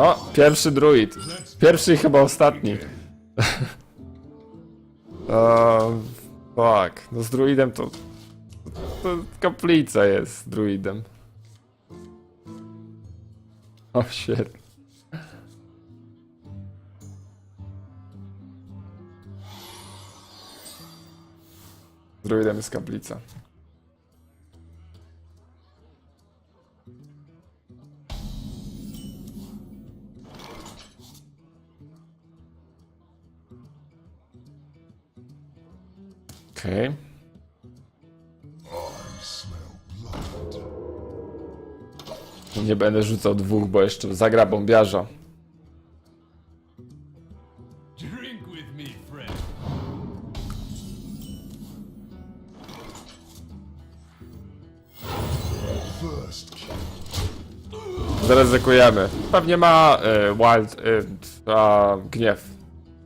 No, pierwszy druid. Pierwszy i chyba ostatni. o, fuck. No z druidem to... To kaplica jest z druidem. O, shit. Z druidem jest kaplica. Okej. Nie będę rzucał dwóch, bo jeszcze zagra bombiarza. Zaryzykujemy. Pewnie ma y, wild, y, a, gniew.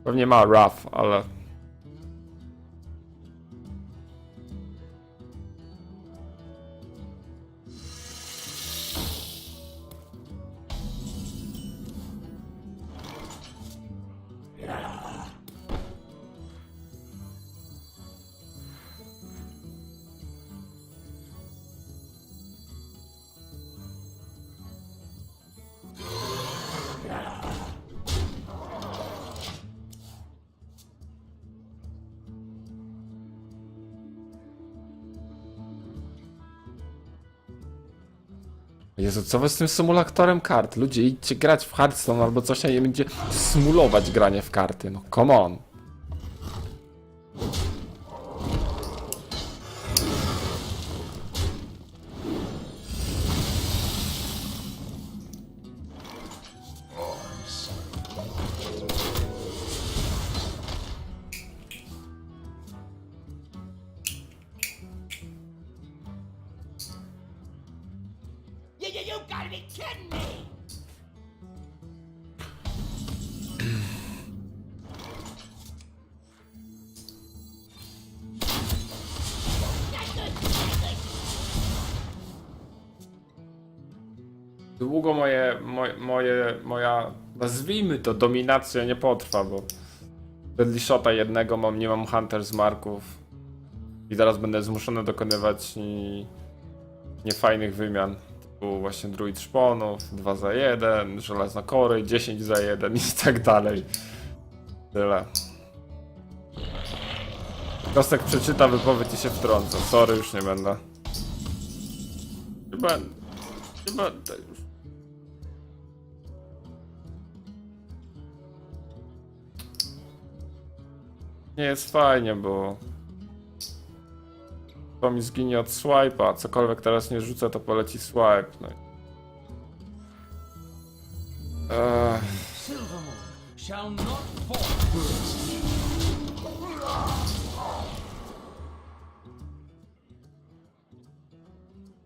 Pewnie ma rough, ale... Jezu, co wy z tym symulatorem kart? Ludzie, idźcie grać w Hearthstone albo coś, a nie będzie symulować granie w karty. No, come on. Gotta be kidding me! Długo moje, moje, moje, moja, nazwijmy to, dominacja nie potrwa, bo Deadly Shota jednego mam, nie mam Hunter z Marków i zaraz będę zmuszony dokonywać niefajnych wymian, typu właśnie Druid Szponów, 2 za 1, Żelazna Kory, 10 za 1 i tak dalej. Tyle. Kostek przeczyta wypowiedź i się wtrąca. Sorry, już nie będę. Chyba... Chyba... Nie jest fajnie, bo to mi zginie od swipe'a. Cokolwiek teraz nie rzucę, to poleci swipe. No.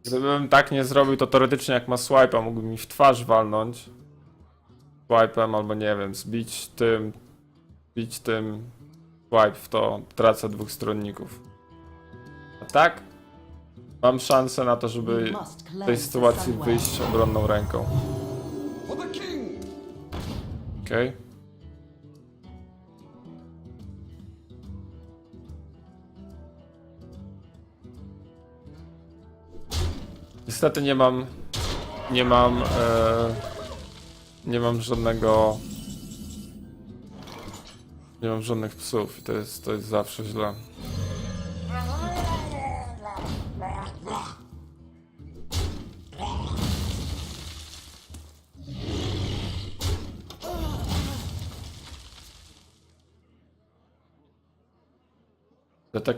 gdybym tak nie zrobił, to teoretycznie jak ma swipe'a, mógłby mi w twarz walnąć. Swipe'em albo nie wiem, zbić tym, zbić tym. Swipe w to, tracę dwóch stronników. Tak? Mam szansę na to, żeby z tej sytuacji wyjść obronną ręką. Okej. Niestety nie mam. Nie mam. E, nie mam żadnego. Nie mam żadnych psów i to jest, to jest zawsze źle.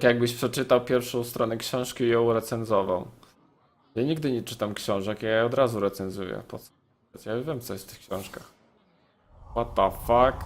Tak jakbyś przeczytał pierwszą stronę książki i ją recenzował. Ja nigdy nie czytam książek, ja je od razu recenzuję. Po co? Ja wiem, co jest w tych książkach. What the fuck?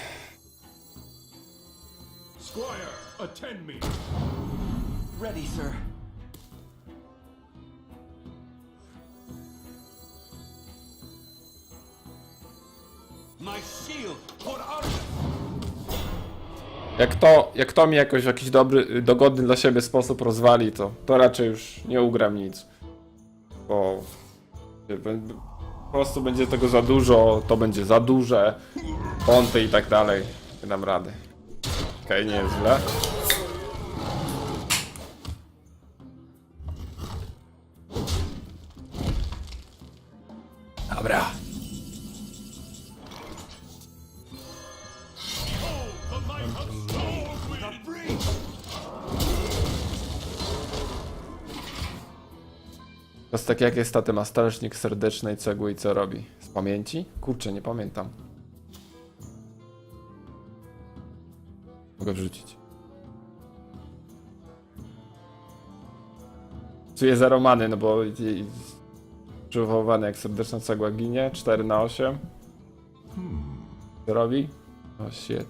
Jak to, jak to mi jakoś w jakiś dobry, dogodny dla siebie sposób rozwali, to, to raczej już nie ugram nic. Bo po prostu będzie tego za dużo, to będzie za duże, fonty i tak dalej. Nie dam rady. Okej, nie jest źle. Dobra. To jest tak jakie staty ma starecznik serdecznej cegły i co robi? Z pamięci? Kurczę, nie pamiętam. Mogę wrzucić. Czuję zero many, no bo przywoływany jak serdeczna cegła ginie. 4 na 8. Co robi? O shit.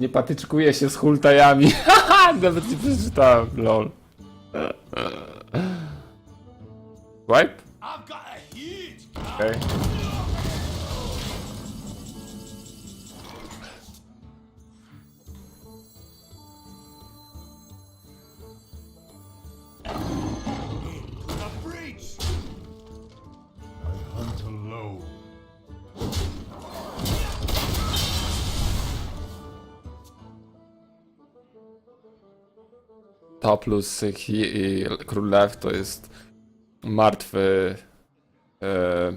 Nie patyczkuje się z hultajami. Haha, nawet nie przeczytałem, lol. Wipe? I've got a huge Okej. the breach! I hunt alone. To plus Hi i Król Lew to jest martwy e,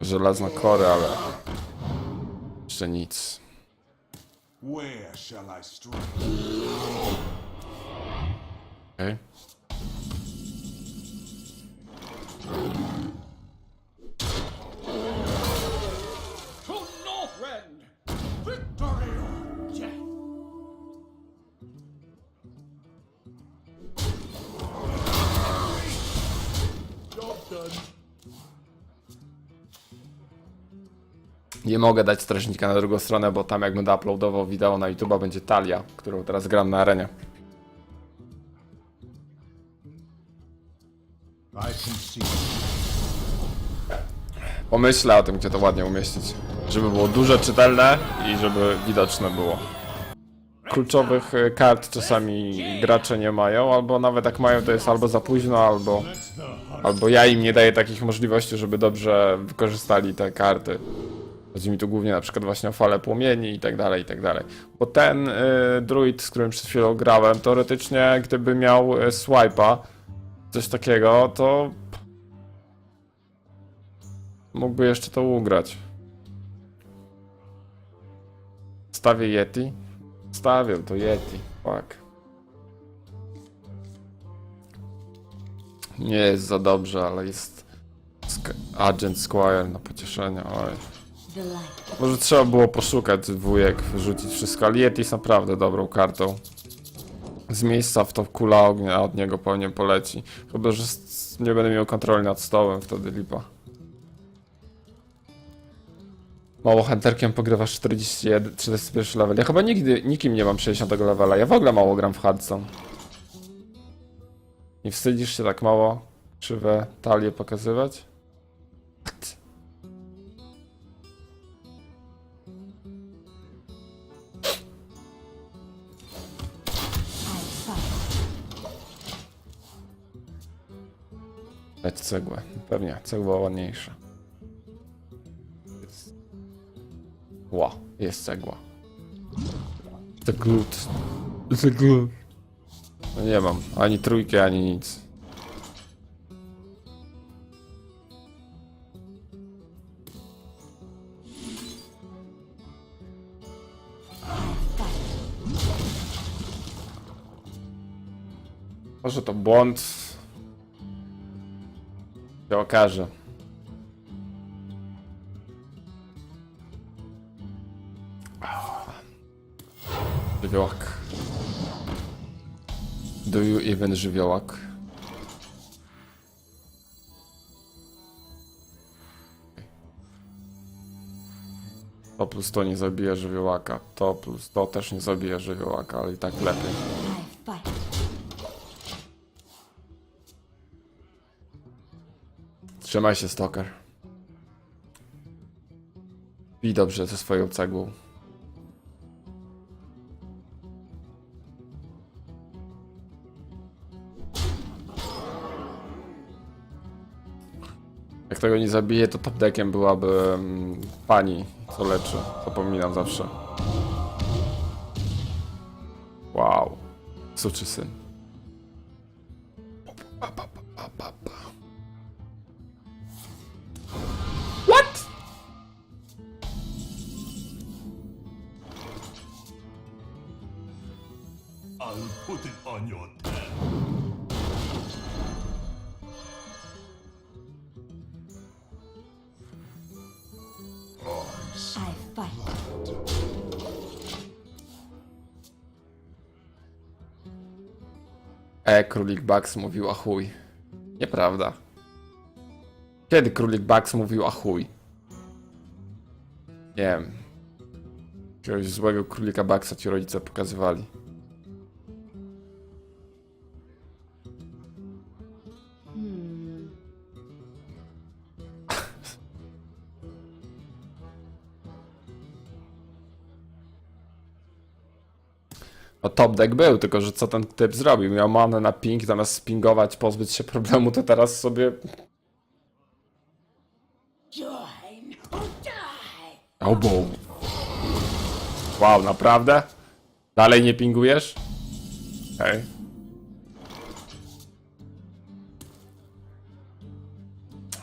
żelazna kory, ale jeszcze nic. Where Nie mogę dać strażnika na drugą stronę, bo tam jak będę uploadował wideo na YouTube'a będzie Talia, którą teraz gram na arenie. Pomyślę o tym, gdzie to ładnie umieścić. Żeby było duże, czytelne i żeby widoczne było. Kluczowych e, kart czasami gracze nie mają, albo nawet jak mają, to jest albo za późno, albo, albo ja im nie daję takich możliwości, żeby dobrze wykorzystali te karty. Chodzi mi tu głównie na przykład właśnie o falę płomieni i tak dalej, i tak dalej. Bo ten y, druid, z którym przed chwilą grałem, teoretycznie gdyby miał y, swipe'a, coś takiego, to mógłby jeszcze to ugrać. Stawię Yeti? Stawię to Yeti, fuck. Nie jest za dobrze, ale jest Agent Squire na pocieszenie, oj. Może trzeba było poszukać dwójek, wyrzucić wszystko, ale Yeti jest naprawdę dobrą kartą. Z miejsca w to kula ognia od niego pewnie poleci. Chyba, że nie będę miał kontroli nad stołem, wtedy lipa. Mało hunterkiem pogrywasz 41, 41 level. Ja chyba nigdy, nikim nie mam 60 levela. Ja w ogóle mało gram w Hudson. Nie wstydzisz się tak mało krzywe talie pokazywać? Cegłę. Pewnie, cegła ładniejsza. Ła, jest cegła. The glut. The glut. No nie mam ani trójki, ani nic. Może to błąd. Się okaże. Żywiołak. Do you even żywiołak? To plus to nie zabije żywiołaka. To plus to też nie zabije żywiołaka, ale i tak lepiej. Trzymaj się, Stalker. I dobrze ze swoją cegłą. Jak tego nie zabiję, to top deckiem byłaby mm, pani, co leczy. Zapominam zawsze. Wow. Suczy syn. E, królik Bugs mówił a chuj. Nieprawda. Kiedy królik Bugs mówił a chuj? Nie wiem. Jakiegoś złego królika Bugsa ci rodzice pokazywali. No top deck był, tylko że co ten typ zrobił? Miał manę na ping, zamiast spingować, pozbyć się problemu, to teraz sobie... Join or die. O bo. Wow, naprawdę? Dalej nie pingujesz? Hej.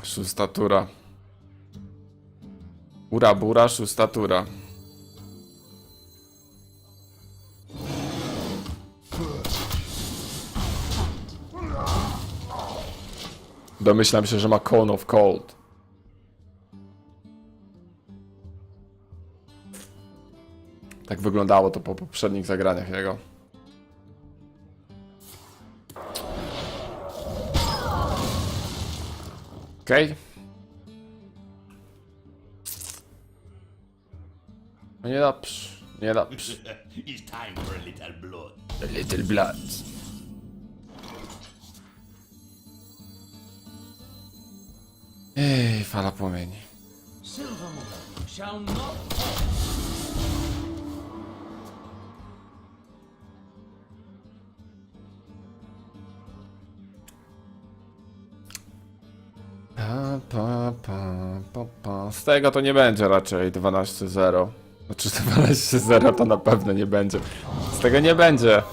Szósta tura. Ura bura, szósta tura. Domyślam się, że ma Cone of Cold. Tak wyglądało to po poprzednich zagraniach jego. Okej. No nie dobrze, nie dobrze. It's time for a little blood. A little blood. Fala płomieni. Pa, pa, pa, pa, pa. Z tego to nie będzie raczej 12-0. Znaczy 12-0 to na pewno nie będzie. Z tego nie będzie.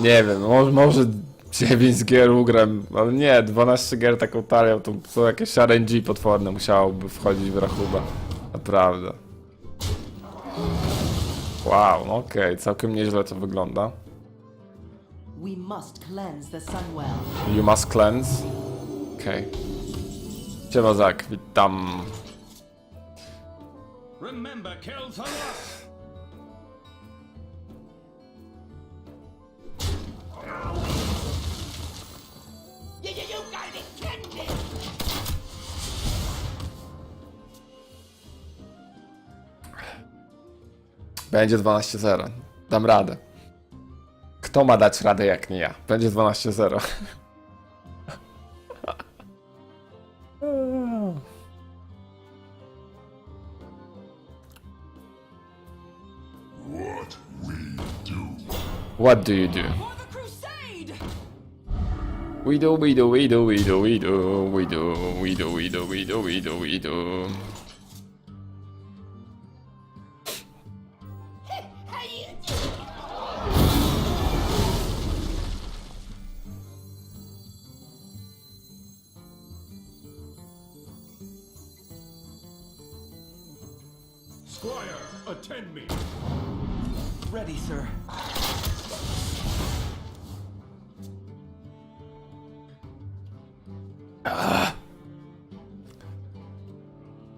Nie wiem, może, może 9 gier ugram, ale nie, 12 gier taką talią to są jakieś RNG potworne musiałoby wchodzić w rachubę. Naprawdę. Wow, no okej, całkiem nieźle to wygląda. We must cleanse the Sunwell. You must cleanse. Okej. Siema Zak, witam. remember będzie 12-0. Dam radę. Kto ma dać radę jak nie ja? Będzie 12-0. What do you do? We do, we do, we do, we do, we do, we do, we do, we do, we do, we do, we do.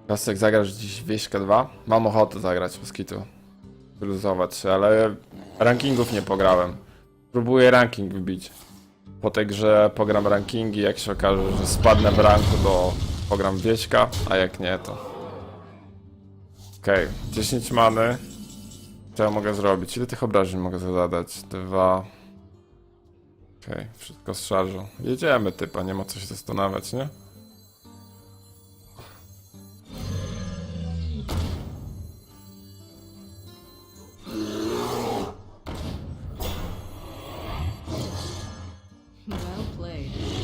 Rasek, zagrasz dziś Wieśka 2? Mam ochotę zagrać bez kitu. Wyluzować się, ale rankingów nie pograłem. Próbuję ranking wybić. Po tej grze pogram rankingi, jak się okaże, że spadnę w ranku, to pogram Wieśka, a jak nie, to... Okej, okay. 10 many. Co ja mogę zrobić? Ile tych obrażeń mogę zadać? Dwa... Okej, wszystko z szarżą. Jedziemy typa, nie ma co się zastanawiać, nie? Well played.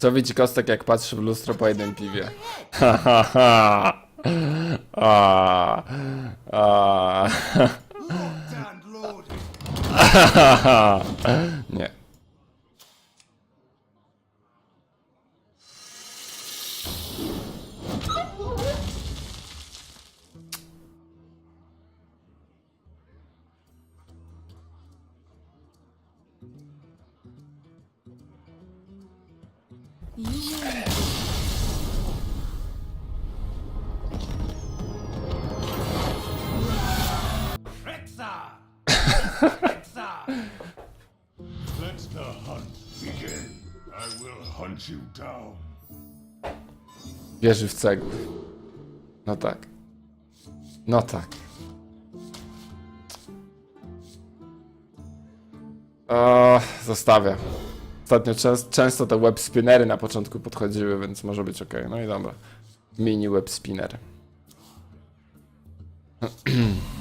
Co widzi Kostek, jak patrzy w lustro po jednym piwie? Ha, ha, ha. A, a. And loaded. Nie. The hunt begin. I will hunt you down. Wierzy w cegły. No tak. No tak. O, zostawię. Ostatnio częst, często te web spinnery na początku podchodziły, więc może być ok. No i dobra. Mini web spinner.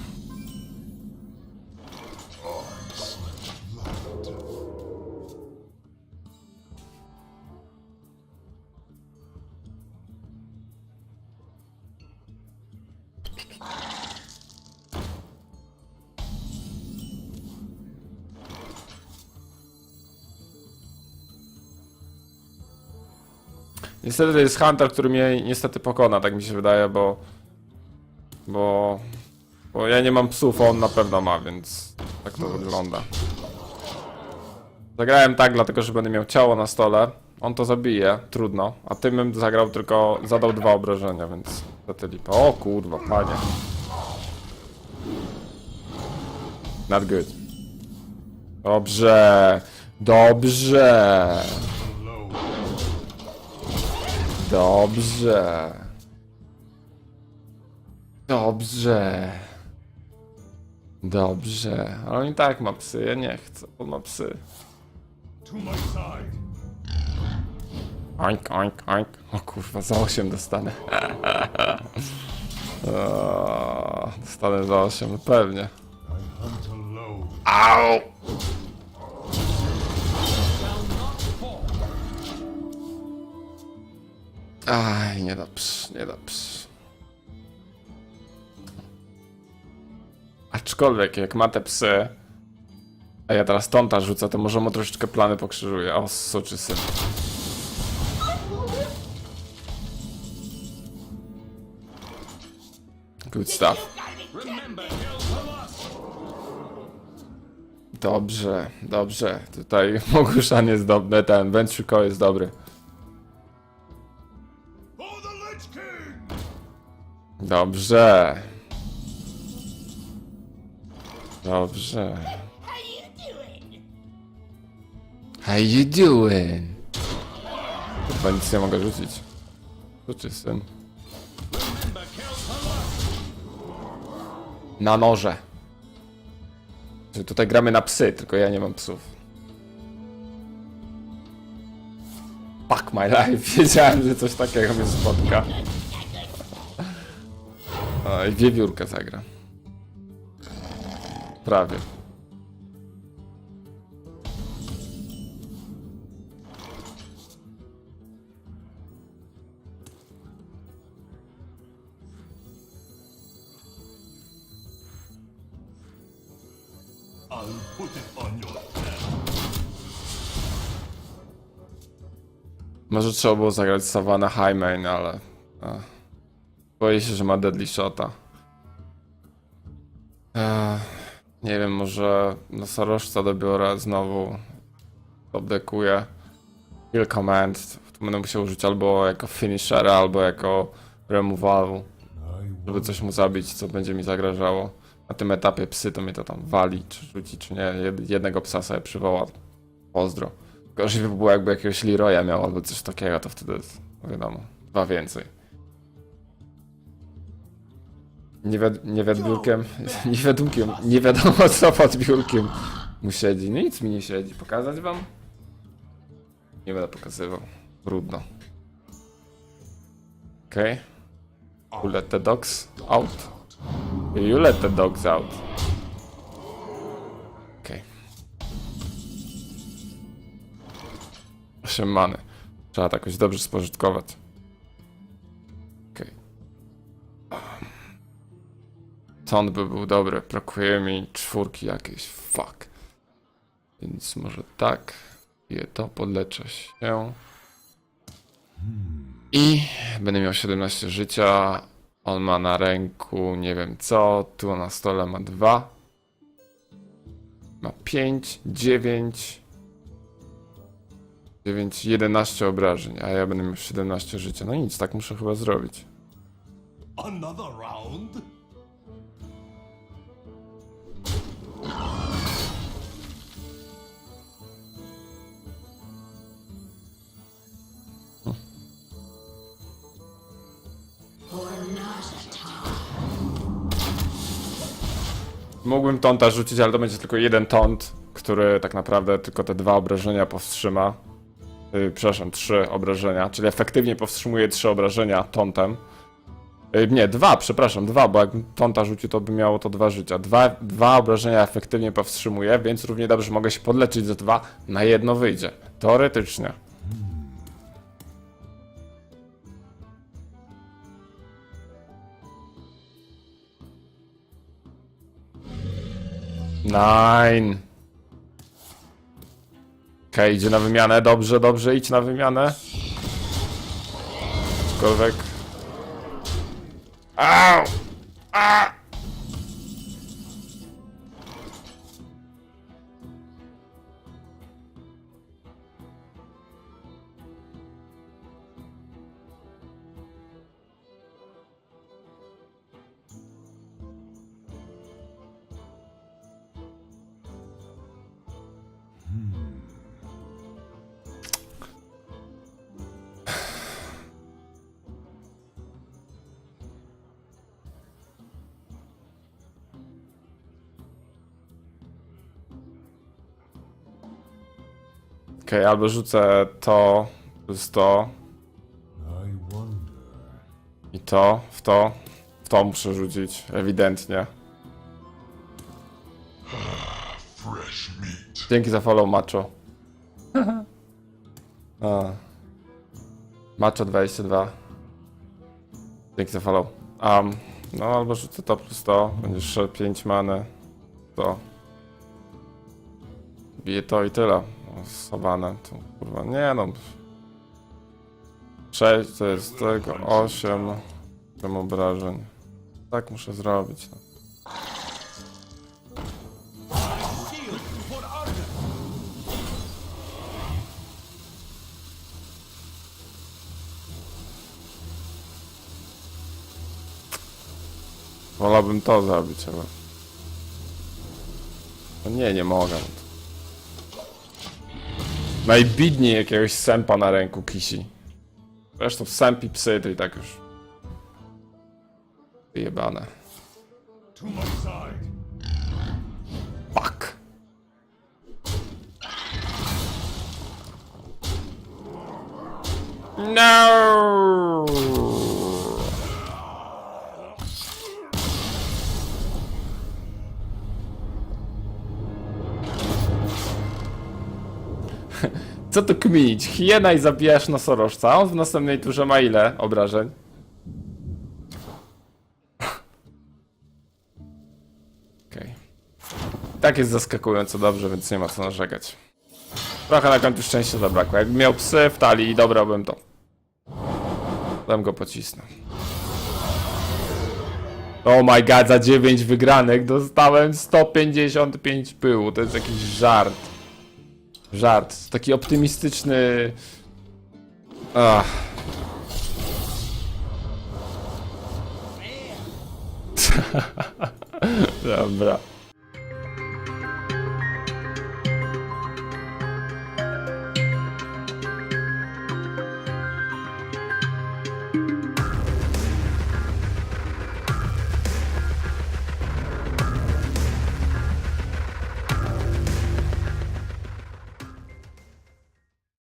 Niestety to jest Hunter, który mnie niestety pokona, tak mi się wydaje, bo... Bo... Bo ja nie mam psów, a on na pewno ma, więc tak to wygląda. Zagrałem tak, dlatego że będę miał ciało na stole. On to zabije, trudno. A tym bym zagrał tylko, zadał dwa obrażenia, więc niestety. O kurwa, panie. Not good. Dobrze. Dobrze. Dobrze. Dobrze. Dobrze. Ale on i tak ma psy, ja nie chcę. On ma psy. Oink, oink, oink. O kurwa, za 8 dostanę. Dostanę za 8, no pewnie. Au! Aj, nie dobrze, nie dobrze. Aczkolwiek, jak ma te psy, a ja teraz tonta rzucę, to może mu troszeczkę plany pokrzyżuje. O, soczy syn. Good stuff. Dobrze, dobrze. Tutaj Moguszan jest dobry, ten Ventriko jest dobry. Dobrze. Dobrze. How you doing? Chyba nic nie mogę rzucić. Tu czy syn? Na noże. Że Tutaj gramy na psy, tylko ja nie mam psów. Fuck my life. Wiedziałem, że coś takiego mnie spotka. O, i wiewiórkę zagra. Prawie. Może trzeba było zagrać Savannah Highmain, ale... A. Boję się, że ma Deadly Shota. Eee, nie wiem, może nosorożca dobiorę znowu. Obdekuję. Kill command. To będę musiał użyć albo jako finishera, albo jako removalu. Żeby coś mu zabić, co będzie mi zagrażało. Na tym etapie psy to mnie to tam wali, czy rzuci, czy nie. Jed- Jednego psa sobie przywoła. Pozdro. Gorzej by było jakby jakiegoś Leroya miał albo coś takiego, to wtedy wiadomo, dwa więcej. Nie, wi- nie wiadbiórkiem, nie wiadomkiem, nie wiadomo co pod biurkiem mu siedzi. Nic mi nie siedzi. Pokazać wam? Nie będę pokazywał. Brudno. Okej. Okay. You let the dogs out. You let the dogs out. Okej. Okay. 8 many. Trzeba to jakoś dobrze spożytkować. Ton by był dobry. Brakuje mi czwórki jakiejś. Fuck. Więc może tak. Je to, podleczę się. I będę miał 17 życia. On ma na ręku nie wiem co. Tu na stole ma 2. Ma 5, 9. 9, 11 obrażeń, a ja będę miał 17 życia. No nic, tak muszę chyba zrobić. Another round? Mógłbym tonta rzucić, ale to będzie tylko jeden tont, który tak naprawdę tylko te dwa obrażenia powstrzyma. Yy, przepraszam, trzy obrażenia, czyli efektywnie powstrzymuje trzy obrażenia tontem. Yy, nie, dwa, przepraszam, dwa, bo jakbym tonta rzucił, to by miało to dwa życia. Dwa, dwa obrażenia efektywnie powstrzymuje, więc równie dobrze mogę się podleczyć za dwa, na jedno wyjdzie. Teoretycznie. Nine. Okej, idzie na wymianę. Dobrze, dobrze, idź na wymianę. Aczkolwiek. Au! A! Okej, albo rzucę to plus to I to w to. W to muszę rzucić, ewidentnie. Dzięki za follow, Macho. A. Macho 22. Dzięki za follow. Um, no albo rzucę to plus to. Będziesz szedł 5 many. To. Bije to i tyle. O, Sobane. Tu kurwa. Nie no. 6 to jest tego. 8. 8 obrażeń. Tak muszę zrobić. No. Wolałbym to zrobić, ale... No nie, nie mogę. Najbidniej jakiegoś sępa na ręku kisi. Zresztą sępi psy to i tak już... Side. Fuck. No! Co tu kminić? Hiena i zabijasz nosorożca, on w następnej turze ma ile obrażeń? Okej. Tak jest zaskakująco dobrze, więc nie ma co narzekać. Trochę na końcu szczęścia zabrakło. Jakbym miał psy w talii, dobrałbym to. Tam go pocisnę. Oh my god, za 9 wygranych dostałem 155 pyłu. To jest jakiś żart. Żart. Taki optymistyczny. Ach. Dobra.